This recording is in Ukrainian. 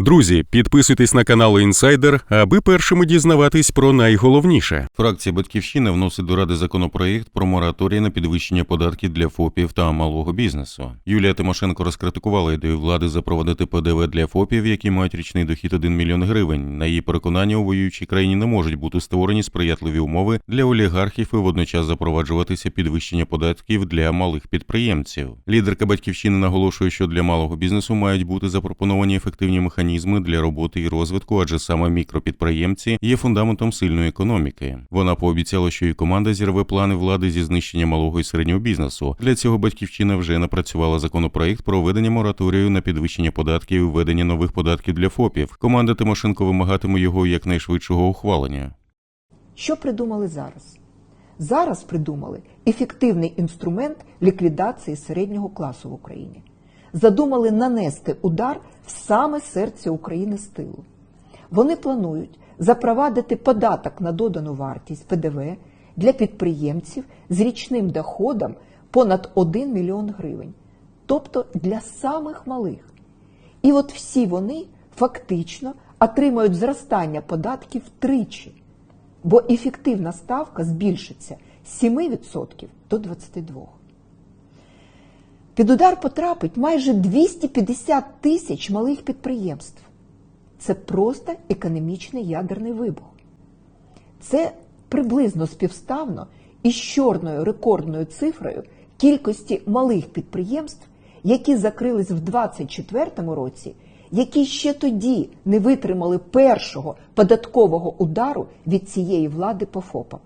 Друзі, підписуйтесь на канал Інсайдер, аби першими дізнаватись про найголовніше. Фракція Батьківщина вносить до Ради законопроєкт про мораторій на підвищення податків для ФОПів та малого бізнесу. Юлія Тимошенко розкритикувала ідею влади запровадити ПДВ для ФОПів, які мають річний дохід 1 мільйон гривень. На її переконання, у воюючій країні не можуть бути створені сприятливі умови для олігархів і водночас запроваджуватися підвищення податків для малих підприємців. Лідерка батьківщини наголошує, що для малого бізнесу мають бути запропоновані ефективні механізми для роботи і розвитку, адже саме мікропідприємці є фундаментом сильної економіки. Вона пообіцяла, що і команда зірве плани влади зі знищення малого і середнього бізнесу. Для цього батьківщина вже напрацювала законопроект про введення мораторію на підвищення податків і введення нових податків для ФОПів. Команда Тимошенко вимагатиме його якнайшвидшого ухвалення. Що придумали зараз? Зараз придумали ефективний інструмент ліквідації середнього класу в Україні. Задумали нанести удар в саме серце України з тилу. Вони планують запровадити податок на додану вартість ПДВ для підприємців з річним доходом понад 1 мільйон гривень, тобто для самих малих. І от всі вони фактично отримають зростання податків тричі, бо ефективна ставка збільшиться з 7% до 22%. Під удар потрапить майже 250 тисяч малих підприємств. Це просто економічний ядерний вибух. Це приблизно співставно із чорною рекордною цифрою кількості малих підприємств, які закрились в 2024 році, які ще тоді не витримали першого податкового удару від цієї влади по ФОПам.